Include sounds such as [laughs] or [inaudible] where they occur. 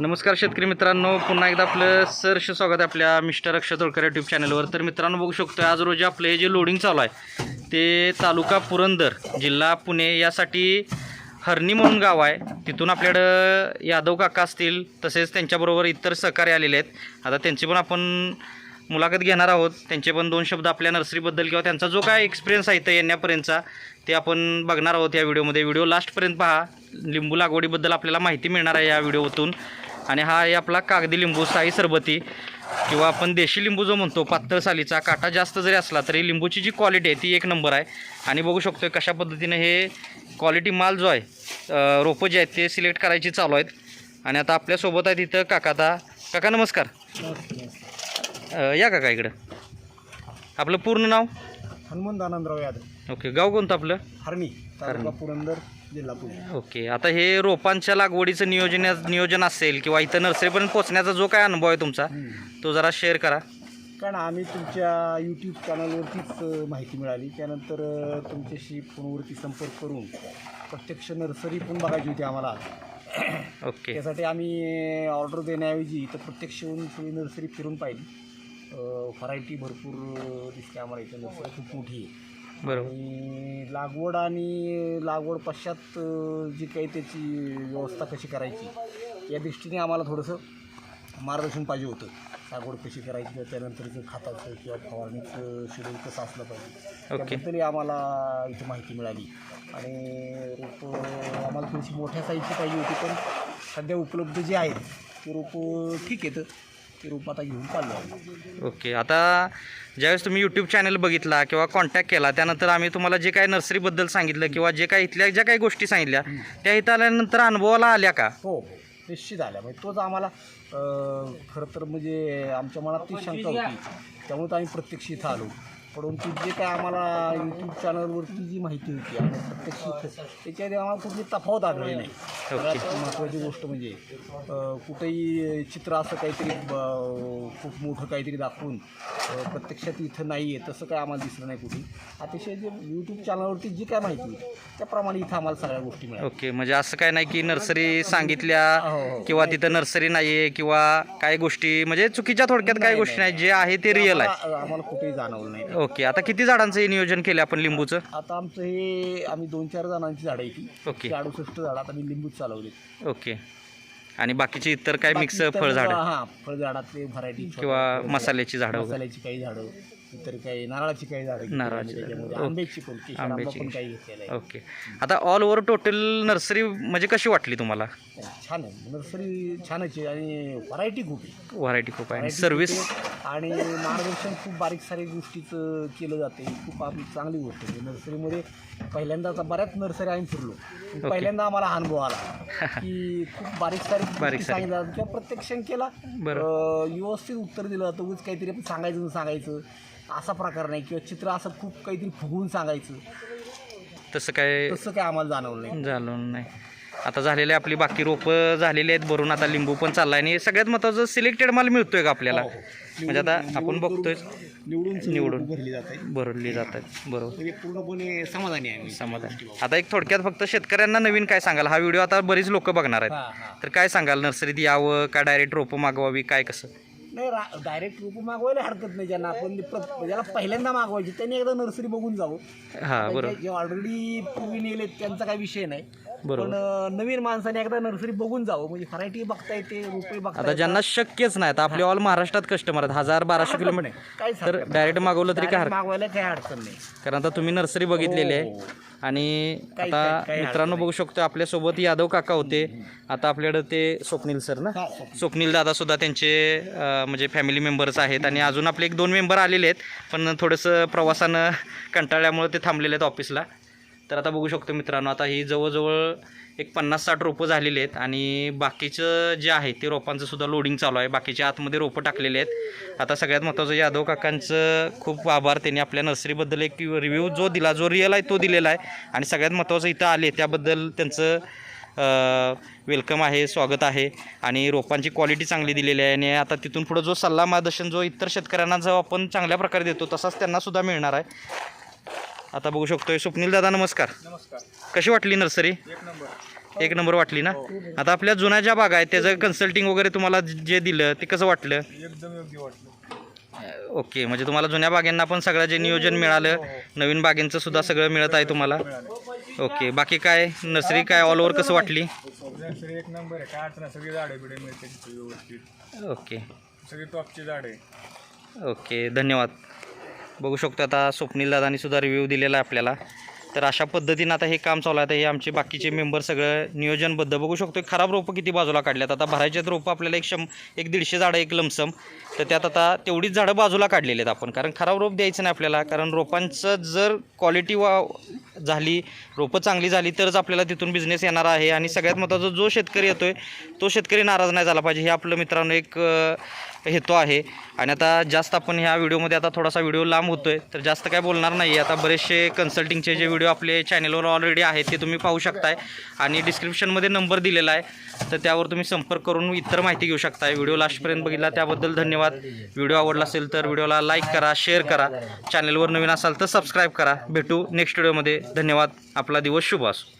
नमस्कार शेतकरी मित्रांनो पुन्हा एकदा आपलं सरश स्वागत आहे आपल्या मिस्टर अक्षय तोळकर यूट्यूब चॅनलवर तर मित्रांनो बघू शकतो आज रोजी आपलं हे जे लोडिंग चालू आहे ते तालुका पुरंदर जिल्हा पुणे यासाठी हरणी म्हणून गाव आहे. तिथून आपल्याकडं यादव काका असतील तसेच त्यांच्याबरोबर इतर सहकारी आलेले आहेत. आता त्यांची पण आपण मुलाखत घेणार आहोत. त्यांचे पण दोन शब्द आपल्या नर्सरीबद्दल किंवा त्यांचा जो काय एक्सपिरियन्स आहे इथं येण्यापर्यंतचा ते आपण बघणार आहोत या व्हिडिओमध्ये व्हिडिओ लास्टपर्यंत पहा. लिंबू लागवडीबद्दल आपल्याला माहिती मिळणार आहे या व्हिडिओतून आणि हा आहे आपला कागदी लिंबू साई सरबती किंवा आपण देशी लिंबू जो म्हणतो पातळ सालीचा काटा जास्त जरी असला तरी लिंबूची जी क्वालिटी आहे ती एक नंबर आहे. आणि बघू शकतो कशा पद्धतीने हे क्वालिटी माल जो आहे रोपं जे आहेत ते सिलेक्ट करायची चालू आहेत. आणि आता आपल्यासोबत आहेत इथं काका आता काका नमस्कार या काका इकडं. आपलं पूर्ण नाव? हनुमंत आनंदराव यादव. ओके गाव कोणतं आपलं? हरणी. पुरंदर. जिल्हा पुणे. ओके आता हे रोपांच्या लागवडीचं नियोजन नियोजन असेल किंवा इथं नर्सरीपर्यंत पोहोचण्याचा जो काय अनुभव आहे तुमचा तो जरा शेअर करा. कारण आम्ही तुमच्या यूट्यूब चॅनलवरतीच माहिती मिळाली. त्यानंतर तुमच्याशी फोनवरती संपर्क करून प्रत्यक्ष नर्सरी पण बघायची होती आम्हाला. ओके. त्यासाठी आम्ही ऑर्डर देण्याऐवजी तर प्रत्यक्ष येऊन सगळी नर्सरी फिरून पाहिली. व्हरायटी भरपूर दिसते आम्हाला इथं नर्सरी. खूप मोठी आहे. बरोबर. आणि लागवड आणि लागवड पश्चात अ, जी काही त्याची व्यवस्था कशी करायची या दृष्टीने आम्हाला थोडंसं मार्गदर्शन पाहिजे होतं. लागवड कशी करायची त्यानंतरचं खताचं किंवा फवारणीचं शेड्यूल कसं असलं पाहिजे ओके. त्याबद्दलही आम्हाला इथं माहिती मिळाली. आणि रोपं आम्हाला थोडीशी मोठ्या साईजची पाहिजे होती पण सध्या उपलब्ध जे आहेत ते रोपं ठीक आहेत. ते रोपं आता घेऊन चाललो आहे ओके आता ज्यावेळेस तुम्ही यूट्यूब चॅनल बघितला किंवा कॉन्टॅक्ट केला त्यानंतर आम्ही तुम्हाला जे काय नर्सरीबद्दल सांगितलं किंवा जे काय इथल्या ज्या काही गोष्टी सांगितल्या त्या इथं आल्यानंतर अनुभवाला आल्या का? हो. निश्चित आल्या. म्हणजे तोच आम्हाला अं, खरं तर म्हणजे आमच्या मनात ती शंका होती. त्यामुळे तर आम्ही प्रत्यक्ष इथं आलो. परंतु जे काय आम्हाला यूट्यूब चॅनलवरती जी माहिती होती आणि प्रत्यक्ष त्याच्यामध्ये आम्हाला कुठली तफावत आढळली नाही. सगळ्यात महत्त्वाची गोष्ट म्हणजे कुठेही चित्र असं काहीतरी खूप मोठं काहीतरी दाखवून प्रत्यक्षात इथं नाही आहे तसं काय आम्हाला दिसलं नाही कुठे. अतिशय जे यूट्यूब चॅनलवरती जी काय माहिती होती त्याप्रमाणे इथं आम्हाला सगळ्या गोष्टी मिळाल्या. ओके म्हणजे असं काय नाही की नर्सरी सांगितल्या हो, हो. किंवा तिथं नर्सरी नाही आहे किंवा काही गोष्टी म्हणजे चुकीच्या थोडक्यात काही गोष्टी नाही जे आहे ते रिअल आहे. आम्हाला कुठेही जाणवलं नाही. ओके आता किती झाडांचं हे नियोजन केलं आपण लिंबूचं? आता आमचं हे आम्ही दोन चार जणांची झाडं आहे ती. ओके. ती अडुसष्ट झाडं आता मी लिंबूच चालवली ओके. आणि बाकीची इतर काय मिक्स फळझाडं? हा फळझाडातले व्हरायटी किंवा मसाल्याची झाडं वगैरे? मसाल्याची काही झाडं. इतर काही नारळाची काही झाडं नारळाची त्याच्यामध्ये. आंब्याची पण केशर आंबा आंब्याची. पण काही घेतलेला आहे. ओके. आता ऑल ओव्हर टोटल नर्सरी म्हणजे कशी वाटली तुम्हाला? छान आहे. नर्सरी छानच आहे. आणि व्हरायटी खूप आहे. व्हरायटी खूप आहे. Variety सर्व्हिस खूप आहे. आणि मार्गदर्शन खूप बारीक सारीक गोष्टीचं केलं जाते. खूप आपली चांगली गोष्ट आहे. नर्सरीमध्ये पहिल्यांदा आता बऱ्याच नर्सरी आम्ही फिरलो. पहिल्यांदा आम्हाला हा अनुभव आला [laughs] की खूप बारीक सारीक गोष्टी बारीक सारीक. सांगितल्या जातात. किंवा प्रत्येक शंकेला बरं. अं, व्यवस्थित उत्तर दिलं जातं. उगाच काहीतरी आपण सांगायचं सांगायचं. असा प्रकार नाही. किंवा चित्र असं खूप काहीतरी फुगवून सांगायचं. तसं काय तसं काय आम्हाला जाणवलं नाही. झालं नाही. आता झालेले आपली बाकी रोपं झालेली आहेत. भरून आता लिंबू पण चाललाय. आणि सगळ्यात महत्त्वाचं सिलेक्टेड माल मिळतोय का आपल्याला? हो, हो. म्हणजे आता आपण बघतोय निवडून निवडून. रोपं भरली जाते भरली जातात बरोबर. म्हणजे पूर्णपणे समाधानी आहे. समाधान. आता एक थोडक्यात फक्त शेतकऱ्यांना नवीन काय सांगाल? हा व्हिडिओ आता बरीच लोक बघणार आहेत. हा हा. तर काय सांगाल? नर्सरीत यावं का डायरेक्ट रोपं मागवावी? काय कसं? नाही डायरेक्ट रोपं मागवायला हरकत नाही ज्यांना आपण प्र- ज्याला पहिल्यांदा मागवायची त्यांनी एकदा नर्सरी बघून जावं. हां बरोबर. जे ऑलरेडी पूर्वी नेले त्यांचा काही विषय नाही. बरोबर. पण अं, नवीन माणसाने एकदा नर्सरी बघून जावं. म्हणजे व्हरायटी बघता येते रोपे बघता आता ज्यांना शक्यच नाही आता आपले ऑल महाराष्ट्रात कस्टमर आहेत. हजार बाराशे किलोमीटर. [laughs] काहीच तर डायरेक्ट मागवलं तरी काय हरकत मागवायला काही अडचण नाही. कारण आता तुम्ही नर्सरी बघितलेली आहे. हो. आणि काही- आता काही- काही मित्रांनो बघू शकतो आपल्यासोबत यादव काका होते. आता आपल्याकडे ते स्वप्नील सर ना? हा, स्वप्नील. स्वप्नील दादा सुद्धा त्यांचे अं, म्हणजे फॅमिली मेंबर्स आहेत. आणि अजून आपले एक दोन मेंबर आलेले आहेत. पण थोडंसं प्रवासानं कंटाळल्यामुळे ते थांबलेले आहेत ऑफिसला तर आता बघू शकतो मित्रांनो आता ही जवळजवळ एक पन्नास साठ रोपं झालेली आहेत आणि बाकीचं जे आहे ते रोपांचं सुद्धा लोडिंग चालू आहे. बाकीच्या आतमध्ये रोपं टाकलेले आहेत. आता सगळ्यात महत्त्वाचं यादव काकांचं खूप आभार. त्यांनी आपल्या नर्सरीबद्दल एक रिव्ह्यू जो दिला जो रिअल आहे तो दिलेला आहे. आणि सगळ्यात महत्त्वाचं इथं आले त्याबद्दल त्यांचं वेलकम आहे स्वागत आहे. आणि रोपांची क्वालिटी चांगली दिलेली आहे. आणि आता तिथून पुढं जो सल्ला मार्गदर्शन जो इतर शेतकऱ्यांना जो आपण चांगल्या प्रकारे देतो तसाच त्यांनासुद्धा मिळणार आहे. आता बघू शकतोय स्वप्नील दादा नमस्कार. नमस्कार. कशी वाटली नर्सरी? एक नंबर. एक नंबर वाटली ना? आता आपल्या जुन्या ज्या बागा आहेत त्याचं कन्सल्टिंग वगैरे तुम्हाला जे दिलं ते कसं वाटलं? एकदम योग्य वाटलं. ओके म्हणजे तुम्हाला जुन्या बागेंना पण सगळं जे नियोजन मिळालं नवीन बागेंचं सुद्धा सगळं मिळत आहे तुम्हाला? ओके बाकी काय? नर्सरी काय ऑल ओव्हर कसं वाटली? एक नंबर आहे. ओके. सगळी टॉपची झाडे ओके धन्यवाद. बघू शकतो आता स्वप्नील दादानी सुद्धा रिव्ह्यू दिलेला आहे आपल्याला. तर अशा पद्धतीनं आता हे काम चालू आहे. आता हे आमचे बाकीचे मेंबर सगळं नियोजनबद्ध. बघू शकतो खराब रोपं किती बाजूला काढल्यात. आता भरायच्यात रोपं आपल्याला एक शं एक दीडशे झाडं एक लमसम. तर त्यात आता तेवढीच झाडं बाजूला काढलेली आहेत आपण. कारण खराब रोप द्यायचं नाही आपल्याला. कारण रोपांचं जर क्वालिटी वा झाली रोपं चांगली झाली तरच आपल्याला तिथून बिझनेस येणार आहे. आणि सगळ्यात महत्त्वाचा जो शेतकरी येतोय तो शेतकरी नाराज नाही झाला पाहिजे. हे आपलं मित्रांनो एक हेतो आहे. आणि आता जास्त आपण ह्या व्हिडिओमध्ये आता थोडासा व्हिडिओ लांब होतोय. तर जास्त काय बोलणार नाही आता बरेचसे कन्सल्टिंगचे जे व्हिडिओ आपले चॅनलवर ऑलरेडी आहेत ते तुम्ही पाहू शकताय. आणि डिस्क्रिप्शनमध्ये नंबर दिलेला आहे. तर त्यावर तुम्ही संपर्क करून इतर माहिती घेऊ शकताय. व्हिडिओ लास्टपर्यंत बघितला त्याबद्दल धन्यवाद. व्हिडिओ आवडला असेल तर व्हिडिओला लाईक करा शेअर करा. चॅनलवर नवीन असाल तर सबस्क्राईब करा. भेटू नेक्स्ट व्हिडिओमध्ये धन्यवाद. आपला दिवस शुभ असो.